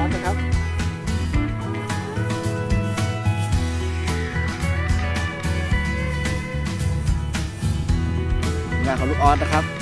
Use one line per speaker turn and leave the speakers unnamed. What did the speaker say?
้อนนะครับงานของลูกออสนะครับ